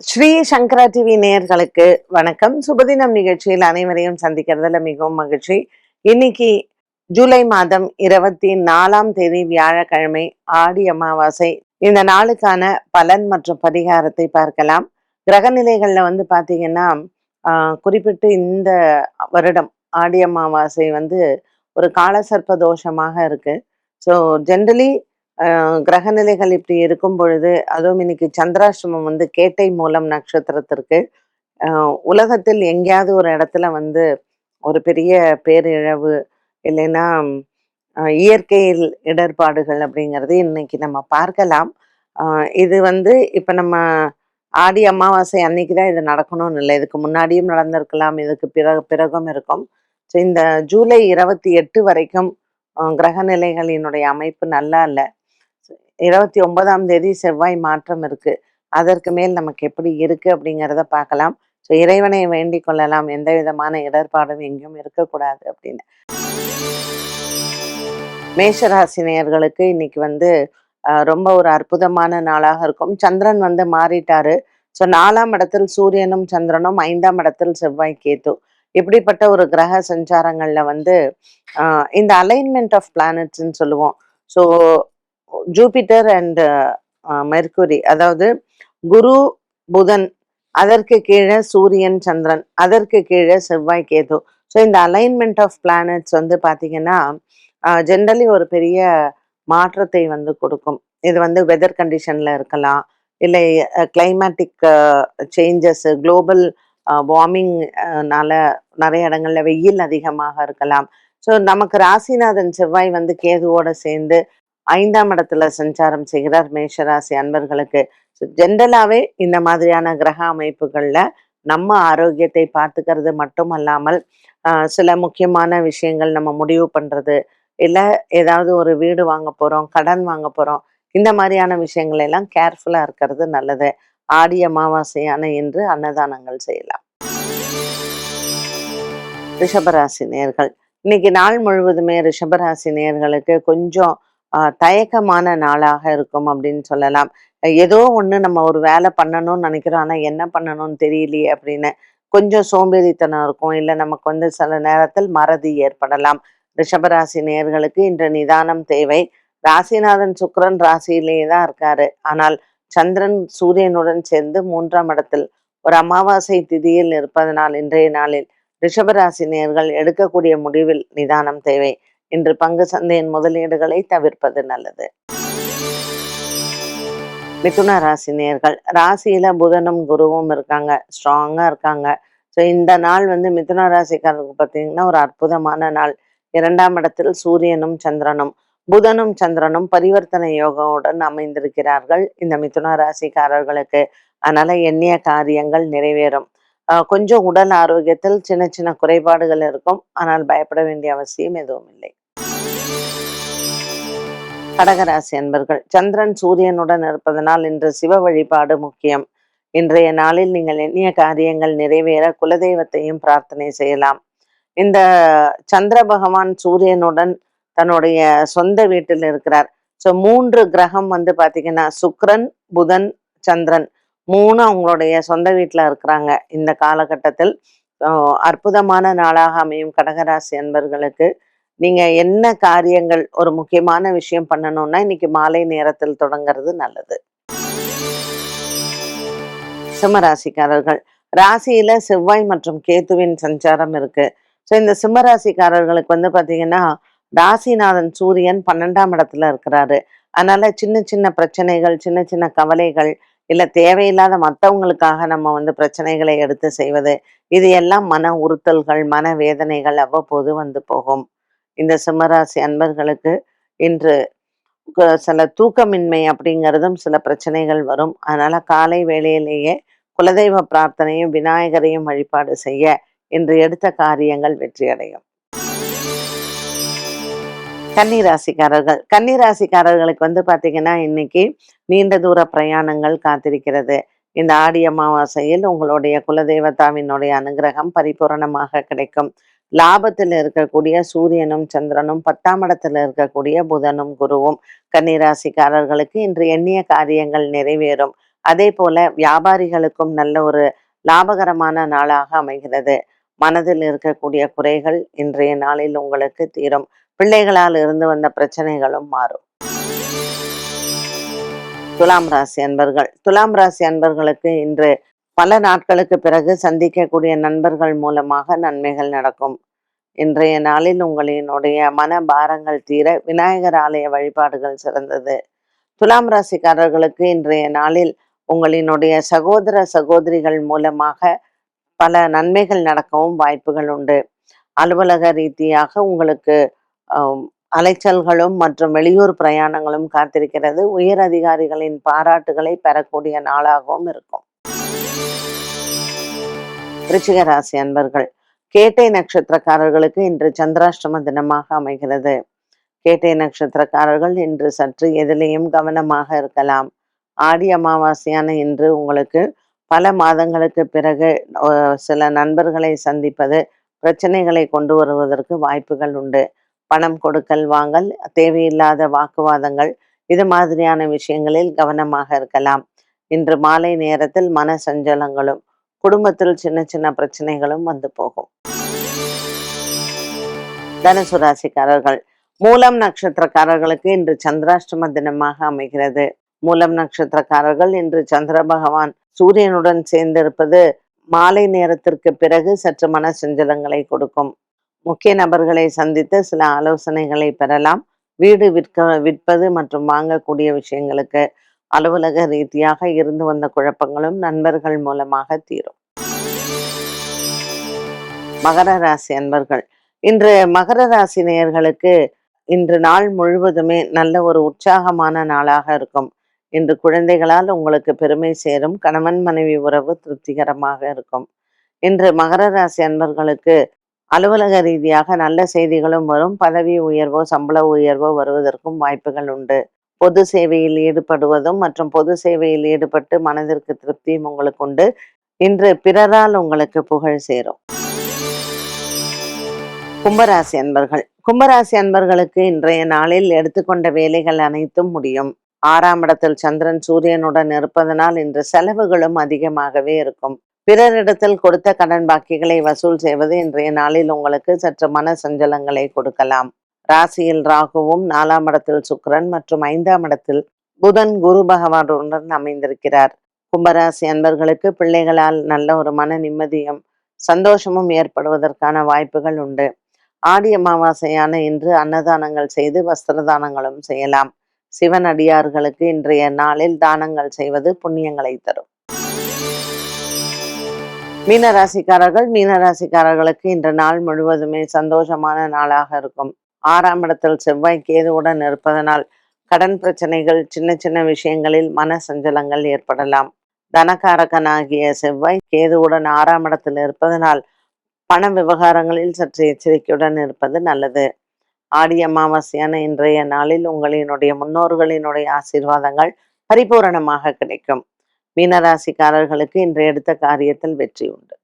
ஸ்ரீ சங்கரா TV நேயர்களுக்கு வணக்கம். சுபதினம் நிகழ்ச்சியில் அனைவரையும் சந்திக்கிறதுல மிகவும் மகிழ்ச்சி. இன்னைக்கு ஜூலை மாதம் இருபத்தி நாலாம் தேதி வியாழக்கிழமை ஆடி அமாவாசை. இந்த நாளுக்கான பலன் மற்றும் பரிகாரத்தை பார்க்கலாம். கிரகநிலைகள்ல வந்து பாத்தீங்கன்னா ஆஹ், குறிப்பிட்டு இந்த வருடம் ஆடி அமாவாசை வந்து ஒரு காலசர்ப்ப தோஷமாக இருக்கு. ஸோ ஜென்ரலி கிரகநிலைகள் இப்படி இருக்கும் பொழுது அதுவும் இன்னைக்கு சந்திராஷ்டமம் வந்து கேட்டை மூலம் நட்சத்திரத்திற்கு உலகத்தில் எங்கேயாவது ஒரு இடத்துல வந்து ஒரு பெரிய பேரிழவு இல்லைன்னா இயற்கையில் இடர்பாடுகள் அப்படிங்கிறது இன்னைக்கு நம்ம பார்க்கலாம். இது வந்து இப்போ நம்ம ஆடி அமாவாசை அன்னைக்கு தான் இது நடக்கணும்னு இல்லை. இதுக்கு முன்னாடியும் நடந்திருக்கலாம் இதுக்கு பிறகு பிறகும் இருக்கும். ஸோ இந்த ஜூலை இருபத்தி எட்டு வரைக்கும் கிரகநிலைகளினுடைய அமைப்பு நல்லா இல்லை. இருபத்தி ஒன்பதாம் தேதி செவ்வாய் மாற்றம் இருக்கு. அதற்கு மேல் நமக்கு எப்படி இருக்கு அப்படிங்கிறத பார்க்கலாம். ஸோ இறைவனை வேண்டிக் கொள்ளலாம். எந்த விதமான இடர்பாடும் எங்கேயும் இருக்கக்கூடாது அப்படின்னு. மேஷராசினியர்களுக்கு இன்னைக்கு வந்து ரொம்ப ஒரு அற்புதமான நாளாக இருக்கும். சந்திரன் வந்து மாறிட்டாரு. ஸோ நாலாம் இடத்தில் சூரியனும் சந்திரனும் ஐந்தாம் இடத்தில் செவ்வாய் கேத்து இப்படிப்பட்ட ஒரு கிரக சஞ்சாரங்கள்ல வந்து ஆஹ், இந்த அலைன்மெண்ட் ஆஃப் பிளானட்ஸ்ன்னு சொல்லுவோம். ஸோ ஜூபிட்டர் அண்ட் மெர்குரி அதாவது குரு புதன் அதற்கு கீழே சூரியன் சந்திரன் அதற்கு கீழே செவ்வாய் கேது. ஸோ இந்த அலைன்மெண்ட் ஆஃப் பிளானட்ஸ் வந்து பார்த்தீங்கன்னா ஜென்ரலி uh, ஒரு பெரிய மாற்றத்தை வந்து கொடுக்கும். இது வந்து வெதர் கண்டிஷன்ல இருக்கலாம். இல்லை கிளைமேட்டிக் சேஞ்சஸ் குளோபல் வார்மிங்னால நிறைய இடங்கள்ல வெயில் அதிகமாக இருக்கலாம். ஸோ நமக்கு ராசிநாதன் செவ்வாய் வந்து கேதுவோட சேர்ந்து ஐந்தாம் இடத்துல சஞ்சாரம் செய்கிறார் மேஷராசி அன்பர்களுக்கு. ஜென்ரலாகவே இந்த மாதிரியான கிரக அமைப்புகளில் நம்ம ஆரோக்கியத்தை பார்த்துக்கிறது மட்டும் அல்லாமல் சில முக்கியமான விஷயங்கள் நம்ம முடிவு பண்ணுறது இல்லை ஏதாவது ஒரு வீடு வாங்க போகிறோம் கடன் வாங்க போகிறோம் இந்த மாதிரியான விஷயங்கள் எல்லாம் கேர்ஃபுல்லாக இருக்கிறது நல்லது. ஆடி அமாவாசையான இன்று அன்னதானங்கள் செய்யலாம். ரிஷபராசி நேர்கள். இன்னைக்கு நாள் முழுவதுமே ரிஷபராசி நேர்களுக்கு கொஞ்சம் தயக்கமான நாளாக இருக்கும் அப்படின்னு சொல்லலாம். ஏதோ ஒன்று நம்ம ஒரு வேலை பண்ணணும்னு நினைக்கிறோம். ஆனால் என்ன பண்ணணும்னு தெரியலையே அப்படின்னு கொஞ்சம் சோம்பேறித்தனம் இருக்கும். இல்லை நமக்கு வந்து சில நேரத்தில் மறதி ஏற்படலாம். ரிஷபராசி நேயர்களுக்கு இன்று நிதானம் தேவை. ராசிநாதன் சுக்கரன் ராசியிலேயே தான் இருக்காரு. ஆனால் சந்திரன் சூரியனுடன் சேர்ந்து மூன்றாம் இடத்தில் ஒரு அமாவாசை திதியில் இருப்பதனால் இன்றைய நாளில் ரிஷபராசி நேர்கள் எடுக்கக்கூடிய முடிவில் நிதானம் தேவை. இன்று பங்கு சந்தையின் முதலீடுகளை தவிர்ப்பது நல்லது. மிதுன ராசி நேர்கள். ராசியில புதனும் குருவும் இருக்காங்க. ஸ்ட்ராங்கா இருக்காங்க. ஸோ இந்த நாள் வந்து மிதுன ராசிக்காரருக்கு பார்த்தீங்கன்னா ஒரு அற்புதமான நாள். இரண்டாம் இடத்தில் சூரியனும் சந்திரனும். புதனும் சந்திரனும் பரிவர்த்தனை யோகவுடன் அமைந்திருக்கிறார்கள் இந்த மிதுன ராசிக்காரர்களுக்கு. அதனால எண்ணிய காரியங்கள் நிறைவேறும். கொஞ்சம் உடல் ஆரோக்கியத்தில் சின்ன சின்ன குறைபாடுகள் இருக்கும். ஆனால் பயப்பட வேண்டிய அவசியம் எதுவும் இல்லை. கடகராசி அன்பர்கள் சந்திரன் சூரியனுடன் இருப்பதனால் இன்று சிவ வழிபாடு முக்கியம். இன்றைய நாளில் நீங்கள் எண்ணிய காரியங்கள் நிறைவேற குலதெய்வத்தையும் பிரார்த்தனை செய்யலாம். இந்த சந்திர பகவான் சூரியனுடன் தன்னுடைய சொந்த வீட்டில் இருக்கிறார். ஸோ மூன்று கிரகம் வந்து பாத்தீங்கன்னா சுக்ரன் புதன் சந்திரன். மூணு அவங்களுடைய சொந்த வீட்டில் இருக்கிறாங்க. இந்த காலகட்டத்தில் அற்புதமான நாளாக அமையும் கடகராசி அன்பர்களுக்கு. நீங்க என்ன காரியங்கள் ஒரு முக்கியமான விஷயம் பண்ணணும்னா இன்னைக்கு மாலை நேரத்தில் தொடங்குறது நல்லது. சிம்மராசிக்காரர்கள். ராசியில செவ்வாய் மற்றும் கேத்துவின் சஞ்சாரம் இருக்கு. ஸோ இந்த சிம்மராசிக்காரர்களுக்கு வந்து பாத்தீங்கன்னா ராசிநாதன் சூரியன் பன்னெண்டாம் இடத்துல இருக்கிறாரு. அதனால சின்ன சின்ன பிரச்சனைகள் சின்ன சின்ன கவலைகள் இல்ல தேவையில்லாத மற்றவங்களுக்காக நம்ம வந்து பிரச்சனைகளை எடுத்து செய்வது இது எல்லாம் மன உறுத்தல்கள் மன வேதனைகள் அவ்வப்போது வந்து போகும். இந்த சிம்மராசி அன்பர்களுக்கு இன்று சில தூக்கமின்மை அப்படிங்கிறதும் சில பிரச்சனைகள் வரும். அதனால காலை வேளையிலேயே குலதெய்வ பிரார்த்தனையும் விநாயகரையும் வழிபாடு செய்ய இன்று எடுத்த காரியங்கள் வெற்றியடையும். கன்னிராசிக்காரர்கள் கன்னிராசிக்காரர்களுக்கு வந்து பாத்தீங்கன்னா இன்னைக்கு நீண்ட தூர பிரயாணங்கள் காத்திருக்கிறது. இந்த ஆடி அமாவாசையில் உங்களுடைய குலதெய்வத்தாவினுடைய அனுகிரகம் பரிபூரணமாக கிடைக்கும். லாபத்தில் இருக்கக்கூடிய சூரியனும் சந்திரனும் பத்தாம் இடத்துல இருக்கக்கூடிய புதனும் குருவும் கன்னிராசிக்காரர்களுக்கு இன்று எண்ணிய காரியங்கள் நிறைவேறும். அதே போல வியாபாரிகளுக்கும் நல்ல ஒரு லாபகரமான நாளாக அமைகிறது. மனதில் இருக்கக்கூடிய குறைகள் இன்றைய நாளில் உங்களுக்கு தீரும். பிள்ளைகளால் இருந்து வந்த பிரச்சனைகளும் மாறும். துலாம் ராசி அன்பர்கள். துலாம் ராசி அன்பர்களுக்கு இன்று பல நாட்களுக்கு பிறகு சந்திக்கக்கூடிய நண்பர்கள் மூலமாக நன்மைகள் நடக்கும். இன்றைய நாளில் உங்களினுடைய மன பாரங்கள் தீர விநாயகர் ஆலய வழிபாடுகள் சிறந்தது. துலாம் ராசிக்காரர்களுக்கு இன்றைய நாளில் உங்களினுடைய சகோதர சகோதரிகள் மூலமாக பல நன்மைகள் நடக்கவும் வாய்ப்புகள் உண்டு. அலுவலக ரீதியாக உங்களுக்கு அலைச்சல்களும் மற்றும் வெளியூர் பிரயாணங்களும் காத்திருக்கிறது. உயர் அதிகாரிகளின் பாராட்டுகளை பெறக்கூடிய நாளாகவும் இருக்கும். விருச்சிக ராசி அன்பர்கள் கேட்டை நட்சத்திரக்காரர்களுக்கு இன்று சந்திராஷ்டம தினமாக அமைகிறது. கேட்டை நட்சத்திரக்காரர்கள் இன்று சற்று எதிலையும் கவனமாக இருக்கலாம். ஆடி அமாவாசையான இன்று உங்களுக்கு பல மாதங்களுக்கு பிறகு சில நண்பர்களை சந்திப்பது பிரச்சனைகளை கொண்டு வருவதற்கு வாய்ப்புகள் உண்டு. பணம் கொடுக்கல் வாங்கல் தேவையில்லாத வாக்குவாதங்கள் இது மாதிரியான விஷயங்களில் கவனமாக இருக்கலாம். இன்று மாலை நேரத்தில் மன சஞ்சலங்களும் குடும்பத்தில் சின்ன சின்ன பிரச்சனைகளும் வந்து போகும். தனுசு ராசிக்காரர்கள். மூலம் நட்சத்திரக்காரர்களுக்கு இன்று சந்திராஷ்டம தினமாக அமைகிறது. மூலம் நட்சத்திரக்காரர்கள் இன்று சந்திர பகவான் சூரியனுடன் சேர்ந்திருப்பது மாலை நேரத்திற்கு பிறகு சற்று மன செஞ்சலங்களை கொடுக்கும். முக்கிய நபர்களை சந்தித்து சில ஆலோசனைகளை பெறலாம். வீடு விற்க விற்பது மற்றும் வாங்கக்கூடிய விஷயங்களுக்கு அலுவலக ரீதியாக இருந்து வந்த குழப்பங்களும் நண்பர்கள் மூலமாக தீரும். மகர ராசி அன்பர்கள் இன்று மகர ராசி நேயர்களுக்கு இன்று நாள் முழுவதுமே நல்ல ஒரு உற்சாகமான நாளாக இருக்கும். இன்று குழந்தைகளால் உங்களுக்கு பெருமை சேரும் கணவன் மனைவி உறவு திருப்திகரமாக இருக்கும். இன்று மகர ராசி அன்பர்களுக்கு அலுவலக ரீதியாக நல்ல செய்திகளும் வரும் பதவி உயர்வோ சம்பள உயர்வோ வருவதற்கும் வாய்ப்புகள் உண்டு. பொது சேவையில் ஈடுபடுவதும் மற்றும் பொது சேவையில் ஈடுபட்டு மனதிற்கு திருப்தியும் உங்களுக்கு உண்டு. இன்று பிறரால் உங்களுக்கு புகழ் சேரும். கும்பராசி அன்பர்கள். கும்பராசி அன்பர்களுக்கு இன்றைய நாளில் எடுத்துக்கொண்ட வேலைகள் அனைத்தும் முடியும். ஆறாம் இடத்தில் சந்திரன் சூரியனுடன் இருப்பதனால் இன்று செலவுகளும் அதிகமாகவே இருக்கும். பிறரிடத்தில் கொடுத்த கடன் பாக்கிகளை வசூல் செய்வது இன்றைய நாளில் உங்களுக்கு சற்று மன சஞ்சலங்களை கொடுக்கலாம். ராசியில் ராகுவும் நாலாம் இடத்தில் சுக்கிரன் மற்றும் ஐந்தாம் இடத்தில் புதன் குரு பகவானுடன் அமைந்திருக்கிறார். கும்பராசி அன்பர்களுக்கு பிள்ளைகளால் நல்ல ஒரு மன நிம்மதியும் சந்தோஷமும் ஏற்படுவதற்கான வாய்ப்புகள் உண்டு. ஆடி அமாவாசையான இன்று அன்னதானங்கள் செய்து வஸ்திர செய்யலாம். சிவன் அடியார்களுக்கு இன்றைய நாளில் தானங்கள் செய்வது புண்ணியங்களை தரும். மீனராசிக்காரர்கள் மீனராசிக்காரர்களுக்கு இன்று நாள் முழுவதுமே சந்தோஷமான நாளாக இருக்கும். ஆறாம் இடத்தில் செவ்வாய் கேதுவுடன் இருப்பதனால் கடன் பிரச்சனைகள் சின்ன சின்ன விஷயங்களில் மன சஞ்சலங்கள் ஏற்படலாம். தனகாரகனாகிய செவ்வாய் கேதுவுடன் ஆறாம் இடத்தில் இருப்பதனால் பண விவகாரங்களில் சற்று எச்சரிக்கையுடன் இருப்பது நல்லது. ஆடி அமாவாசையான இன்றைய நாளில் உங்களினுடைய முன்னோர்களினுடைய ஆசீர்வாதங்கள் பரிபூரணமாக கிடைக்கும். மீனராசிக்காரர்களுக்கு இன்று எடுத்த காரியத்தில் வெற்றி உண்டு.